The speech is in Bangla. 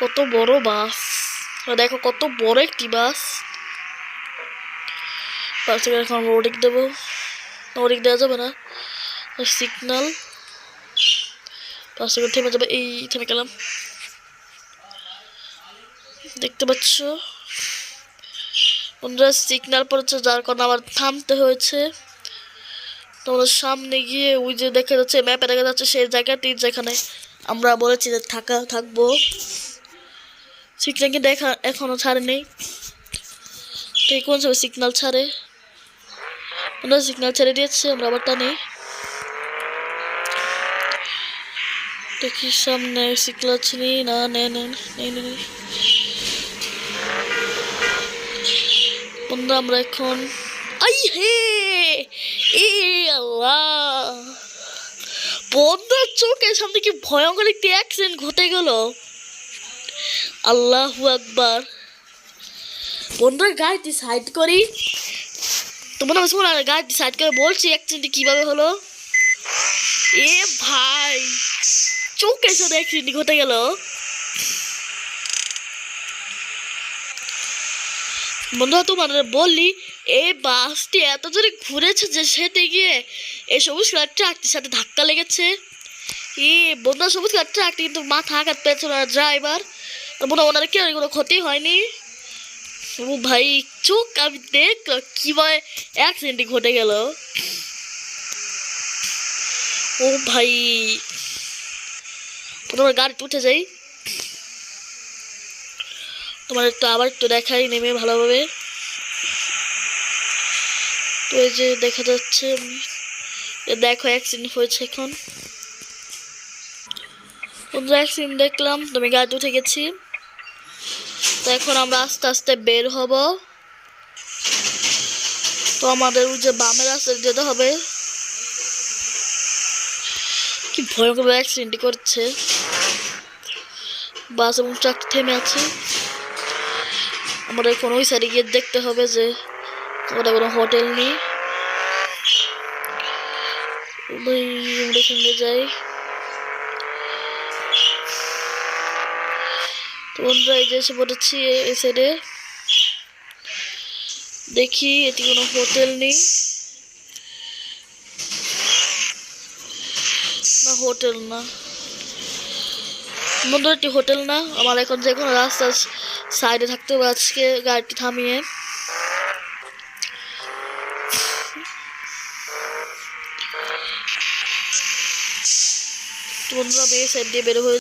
কত বড় বাস। দেখো কত বড় একটি বাস। বাস এখন ওদিক দেবো। না, দেওয়া যাবে না। সিগনাল বাস থেমে যাবে। এই থেমে গেলাম। দেখতে পাচ্ছ? বন্ধুরা সিগনাল পড়েছে যার কারণে আবার থামতে হয়েছে। তোমাদের সামনে গিয়ে ওই যে দেখা যাচ্ছে ম্যাপে দেখা যাচ্ছে সেই জায়গাটি যেখানে আমরা বলেছি যে থাকা থাকব। সিগন্যাল কিন্তু দেখা এখনও ছাড়েনি তো কোন সময় সিগন্যাল ছাড়ে? আমরা সিগন্যাল ছেড়ে দিয়েছে, আমরা আবার নেই। দেখি সামনে সিগন্যাল চিনি নে নে নেই নেই বন্ধু আমরা এখন আই হে এ আল্লাহ! বন্ধুর, চোখের সামনে কি ভয়ঙ্কর একটি অ্যাক্সিডেন্ট ঘটে গেল। আল্লাহু আকবার। বন্ধুরা গাড়িটি সাইড করি। তোমরা শোনো না, গাড়িটি সাইড করে বলছি অ্যাক্সিডেন্টটি কীভাবে হলো? এ ভাই চোখের সাথে অ্যাক্সিডেন্ট ঘটে গেল। বন্ধুরা তোমাদের বললি এই বাসটি এত জোরে ঘুরেছে যে সেতে গিয়ে এই সবুজ কালার ট্রাকটির সাথে ধাক্কা লেগেছে। এ বন্ধুরা সবুজ কালার ট্রাকটি কিন্তু মাথা আঘাত পেয়েছে না ড্রাইভার বন্ধু ওনার কি কোনো ক্ষতি হয়নি? ও ভাই চোখ আমি দেখল কীভাবে অ্যাক্সিডেন্টটি ঘটে গেল। ও ভাই তোমার গাড়িতে উঠে যাই। তোমার একটু আবার একটু দেখাই নেমে ভালোভাবে। তো এই যে দেখা যাচ্ছে দেখো অ্যাক্সিডেন্ট হয়েছে এখন। অ্যাক্সিডেন্ট দেখলাম তুমি গাড়িতে উঠে গেছি। তো এখন আমরা আস্তে আস্তে বের হব। তো আমাদের যে বামের রাস্তায় যেতে হবে। কি ভয়ঙ্কর অ্যাক্সিডেন্টই করছে। বাস এবং ট্রাক থেমে আছে। আমাদের কোনো সাইডে গিয়ে দেখতে হবে যে ওটা কোনো হোটেল নেই। আমরা সঙ্গে যাই। বন্ধুরা এই যে এসে পড়েছি এই সাইডে দেখি, এটি কোনো হোটেল নেই। না, হোটেল না। বন্ধুরা একটি হোটেল না। আমার এখন যে কোনো রাস্তার সাইডে থাকতে হবে আজকে গাড়িটি থামিয়ে। বন্ধুরা আমি এই সাইড দিয়ে বের হয়ে